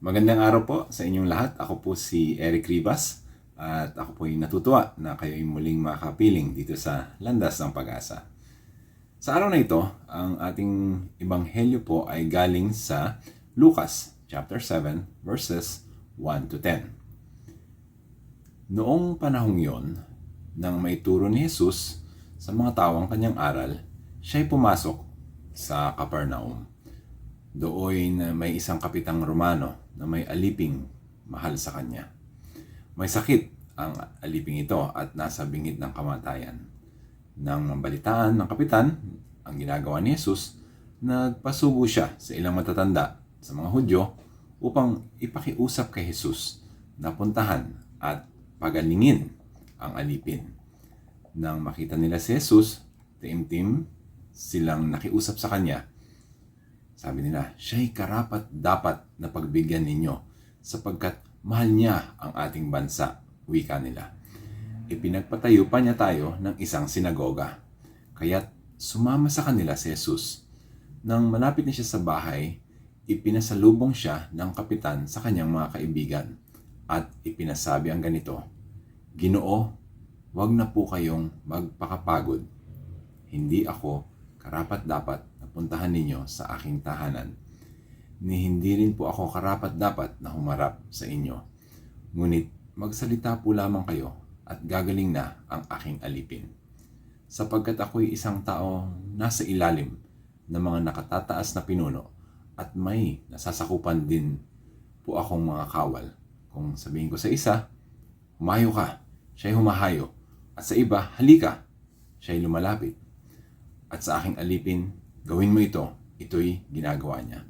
Magandang araw po sa inyong lahat. Ako po si Eric Rivas at ako po ay natutuwa na kayo ay muling makapiling dito sa Landas ng Pag-asa. Sa araw na ito, ang ating ebanghelyo po ay galing sa Lucas chapter 7 verses 1 to 10. Noong panahong yon, nang may turo ni Jesus sa mga tawang kanyang aral, siya'y pumasok sa Capernaum. Dooy na may isang kapitang Romano na may aliping mahal sa kanya. May sakit ang aliping ito at nasa bingit ng kamatayan. Nang mambalitaan ng kapitan ang ginagawa ni Jesus, nagpasubo siya sa ilang matatanda sa mga Hudyo upang ipakiusap kay Jesus na puntahan at pagalingin ang alipin. Nang makita nila si Jesus, tim-tim silang nakiusap sa kanya sabi nila, siya'y karapat dapat na pagbigyan ninyo sapagkat mahal niya ang ating bansa, wika nila. Ipinagpatayo pa niya tayo ng isang sinagoga. Kaya't sumama sa kanila si Jesus. Nang malapit na siya sa bahay, ipinasalubong siya ng kapitan sa kanyang mga kaibigan at ipinasabi ang ganito, Ginoo, wag na po kayong magpakapagod. Hindi ako karapat dapat puntahan ninyo sa aking tahanan. Ni hindi rin po ako karapat dapat na humarap sa inyo. Ngunit magsalita po lamang kayo at gagaling na ang aking alipin. Sapagkat ako'y isang tao nasa ilalim ng mga nakatataas na pinuno at may nasasakupan din po akong mga kawal. Kung sabihin ko sa isa, humayo ka, siya'y humahayo. At sa iba, halika, siya'y lumalapit. At sa aking alipin, Gawin mo ito, ito'y ginagawa niya.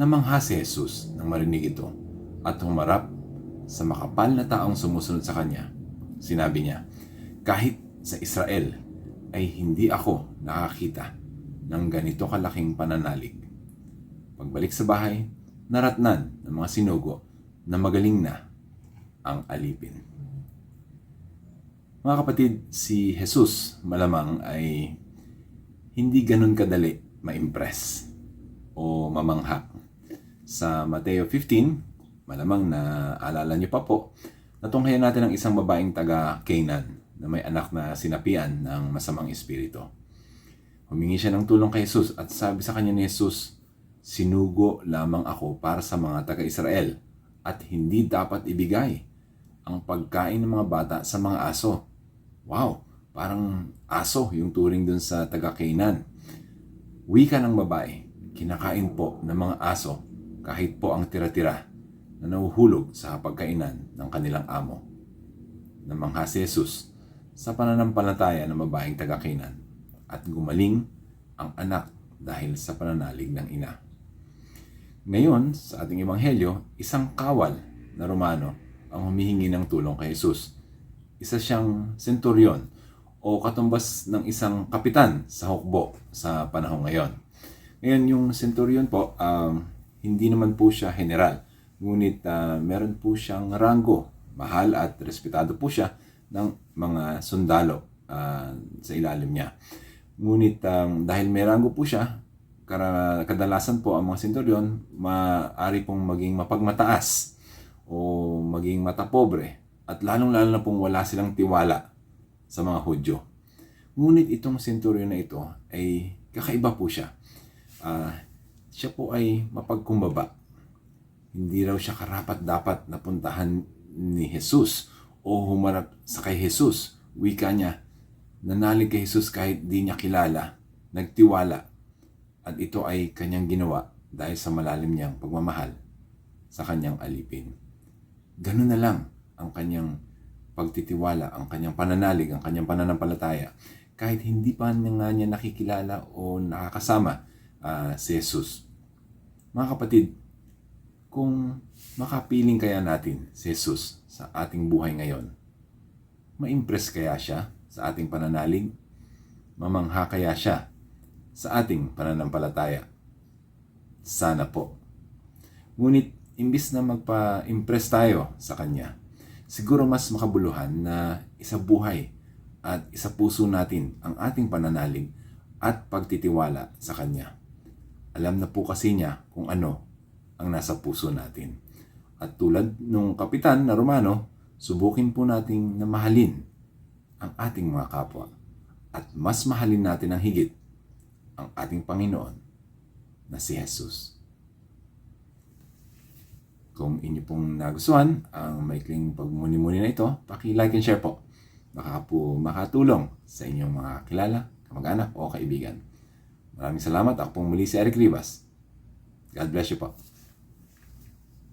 Namangha si Jesus nang marinig ito at humarap sa makapal na taong sumusunod sa kanya. Sinabi niya, kahit sa Israel ay hindi ako nakakita ng ganito kalaking pananalig. Pagbalik sa bahay, naratnan ng mga sinugo na magaling na ang alipin. Mga kapatid, si Jesus malamang ay hindi ganun kadali ma-impress o mamangha. Sa Mateo 15, malamang na alala niyo pa po, natunghayan natin ang isang babaeng taga Canaan na may anak na sinapian ng masamang espiritu. Humingi siya ng tulong kay Jesus at sabi sa kanya ni Jesus, Sinugo lamang ako para sa mga taga-Israel at hindi dapat ibigay ang pagkain ng mga bata sa mga aso. Wow! Parang aso yung turing dun sa taga Canaan. Wika ng babae, kinakain po ng mga aso kahit po ang tira-tira na nahuhulog sa pagkainan ng kanilang amo. Namangha si Jesus sa pananampalataya ng babaeng taga Canaan at gumaling ang anak dahil sa pananalig ng ina. Ngayon, sa ating ebanghelyo, isang kawal na Romano ang humihingi ng tulong kay Jesus. Isa siyang senturyon o katumbas ng isang kapitan sa hukbo sa panahon ngayon. Ngayon, yung centurion po, um, hindi naman po siya general. Ngunit uh, meron po siyang rango. Mahal at respetado po siya ng mga sundalo uh, sa ilalim niya. Ngunit um, dahil may rango po siya, kadalasan po ang mga centurion maaari pong maging mapagmataas o maging matapobre at lalong-lalo na pong wala silang tiwala sa mga Hudyo. Ngunit itong centurion na ito ay kakaiba po siya. Uh, siya po ay mapagkumbaba. Hindi raw siya karapat dapat napuntahan ni Jesus o humarap sa kay Jesus. Wika niya, nanalig kay Jesus kahit di niya kilala, nagtiwala. At ito ay kanyang ginawa dahil sa malalim niyang pagmamahal sa kanyang alipin. Ganun na lang ang kanyang pagtitiwala, ang kanyang pananalig, ang kanyang pananampalataya, kahit hindi pa nga niya nakikilala o nakakasama uh, si Jesus. Mga kapatid, kung makapiling kaya natin si Jesus sa ating buhay ngayon, ma-impress kaya siya sa ating pananalig? Mamangha kaya siya sa ating pananampalataya? Sana po. Ngunit imbis na magpa-impress tayo sa Kanya, siguro mas makabuluhan na isa buhay at isa puso natin ang ating pananalig at pagtitiwala sa Kanya. Alam na po kasi niya kung ano ang nasa puso natin. At tulad nung kapitan na Romano, subukin po nating na mahalin ang ating mga kapwa at mas mahalin natin ang higit ang ating Panginoon na si Jesus. Kung inyo pong nagustuhan ang maikling pagmuni-muni na ito, paki-like and share po. Baka po makatulong sa inyong mga kilala, kamag-anak o kaibigan. Maraming salamat. Ako pong muli si Eric Rivas. God bless you po.